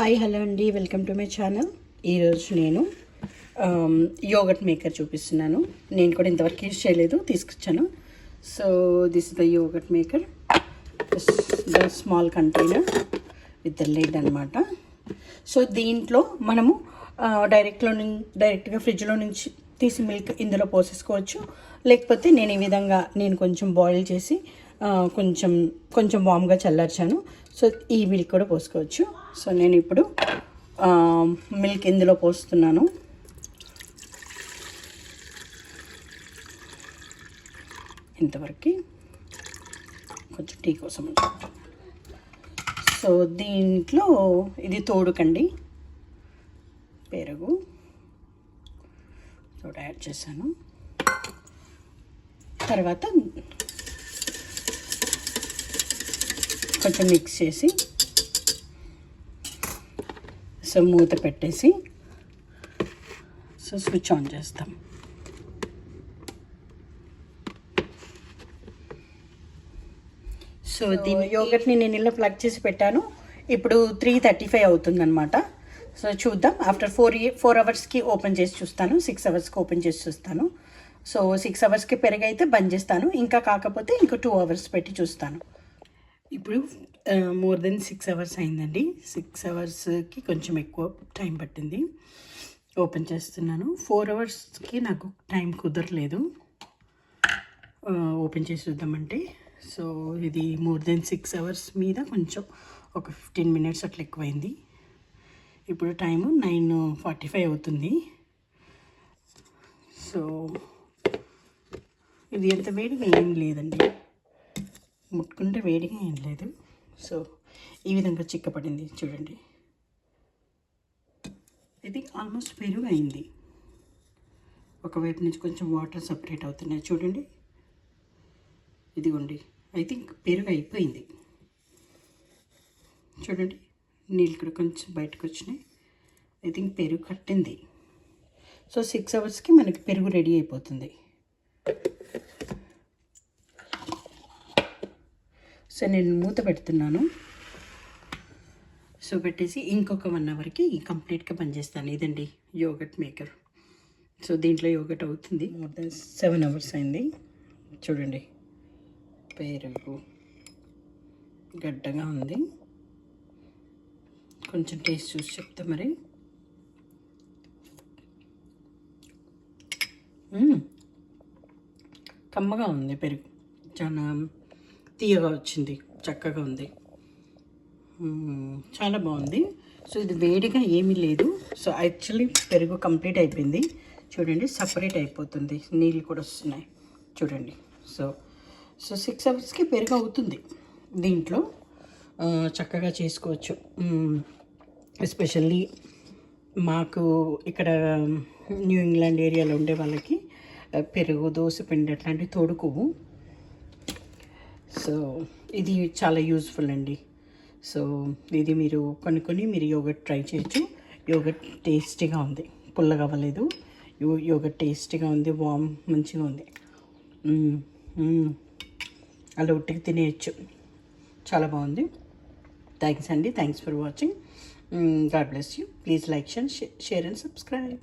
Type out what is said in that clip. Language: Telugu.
హాయ్ హలో అండి. Welcome to my channel. ఈరోజు నేను యోగట్ మేకర్ చూపిస్తున్నాను. నేను కూడా ఇంతవరకు యూజ్ చేయలేదు తీసుకొచ్చాను. So this the yogurt maker the small container with the lid అనమాట సో దీంట్లో మనము డైరెక్ట్లో నుంచి డైరెక్ట్గా ఫ్రిడ్జ్లో నుంచి తీసి మిల్క్ ఇందులో పోసేసుకోవచ్చు. లేకపోతే నేను ఈ విధంగా నేను కొంచెం బాయిల్ చేసి కొంచెం కొంచెం వామ్గా చల్లార్చాను. సో ఈ మిల్క్ కూడా పోసుకోవచ్చు. సో నేను ఇప్పుడు మిల్క్ ఇందులో పోస్తున్నాను. ఇంతవరకు కొంచెం టీ కోసం సో దీంట్లో ఇది తోడుకండి. పెరుగు. తోడు యాడ్ చేశాను. తర్వాత కొంచెం మిక్స్ చేసి సో మూత పెట్టేసి సో స్విచ్ ఆన్ చేస్తాం. సో దీని యోగట్ని నేను ఇలా ప్లగ్ చేసి పెట్టాను. ఇప్పుడు త్రీ థర్టీ ఫైవ్ అవుతుందన్నమాట. సో చూద్దాం. ఆఫ్టర్ ఫోర్ ఫోర్ అవర్స్కి ఓపెన్ చేసి చూస్తాను. సిక్స్ అవర్స్కి ఓపెన్ చేసి చూస్తాను. సో సిక్స్ అవర్స్కి పెరుగైతే బంద్ చేస్తాను. ఇంకా కాకపోతే ఇంకో టూ అవర్స్ పెట్టి చూస్తాను. ఇప్పుడు మోర్ దెన్ సిక్స్ అవర్స్ అయిందండి. సిక్స్ అవర్స్కి కొంచెం ఎక్కువ టైం పట్టింది. ఓపెన్ చేస్తున్నాను. ఫోర్ అవర్స్కి నాకు టైం కుదరలేదు. ఓపెన్ చేసి చూద్దామంటే. సో ఇది మోర్ దెన్ సిక్స్ అవర్స్ మీద కొంచెం ఒక ఫిఫ్టీన్ మినిట్స్ అట్లా ఎక్కువైంది. ఇప్పుడు టైము నైన్ ఫార్టీ ఫైవ్ అవుతుంది. సో ఇది ఎంత వేడిగా ఏం లేదండి. ముట్టుకుంటే వేడిగా ఏం లేదు. సో ఈ విధంగా చిక్కపడింది చూడండి. ఇది ఆల్మోస్ట్ పెరుగు అయింది ఒకవైపు నుంచి కొంచెం వాటర్ సపరేట్ అవుతున్నాయి చూడండి. ఇదిగోండి ఐ థింక్ పెరుగు అయిపోయింది చూడండి నీళ్ళు కూడా కొంచెం బయటకు వచ్చినాయి. ఐ థింక్ పెరుగు కట్టింది. సో సిక్స్ అవర్స్కి మనకి పెరుగు రెడీ అయిపోతుంది. సో నేను మూత పెడుతున్నాను. సో పెట్టేసి ఇంకొక వన్ అవర్కి కంప్లీట్గా పనిచేస్తాను. ఇదండి యోగట్ మేకర్ సో దీంట్లో యోగట్ అవుతుంది. మోర్ దెన్ సెవెన్ అవర్స్ అయింది. చూడండి. పెరుగు గడ్డగా ఉంది. కొంచెం టేస్ట్ చూసి చెప్తా మరి. మ్మ్. కమ్మగా ఉంది పెరుగు. చాలా తీయగా వచ్చింది చక్కగా ఉంది. చాలా బాగుంది. సో ఇది వేడిగా ఏమీ లేదు. సో యాక్చువల్లీ పెరుగు కంప్లీట్ అయిపోయింది. చూడండి సపరేట్ అయిపోతుంది. నీళ్ళు కూడా వస్తున్నాయి. చూడండి. సో సో సిక్స్ అవర్స్కి పెరుగు అవుతుంది దీంట్లో. చక్కగా చేసుకోవచ్చు. ఎస్పెషల్లీ మాకు ఇక్కడ న్యూ ఇంగ్లాండ్ ఏరియాలో ఉండే వాళ్ళకి పెరుగు దోశ పిండి అట్లాంటివి తోడుకోవు. సో ఇది చాలా యూజ్ఫుల్ అండి. సో ఇది మీరు కొనుక్కొని మీరు యోగట్ ట్రై చేయొచ్చు. యోగట్ టేస్టీగా ఉంది. పుల్లగా అవ్వలేదు. యో యోగట్ టేస్టీగా ఉంది వామ్ మంచిగా ఉంది. అలా ఉట్టికి తినేయచ్చు. చాలా బాగుంది. థ్యాంక్స్ అండి. Thanks for watching God bless you please like share share and subscribe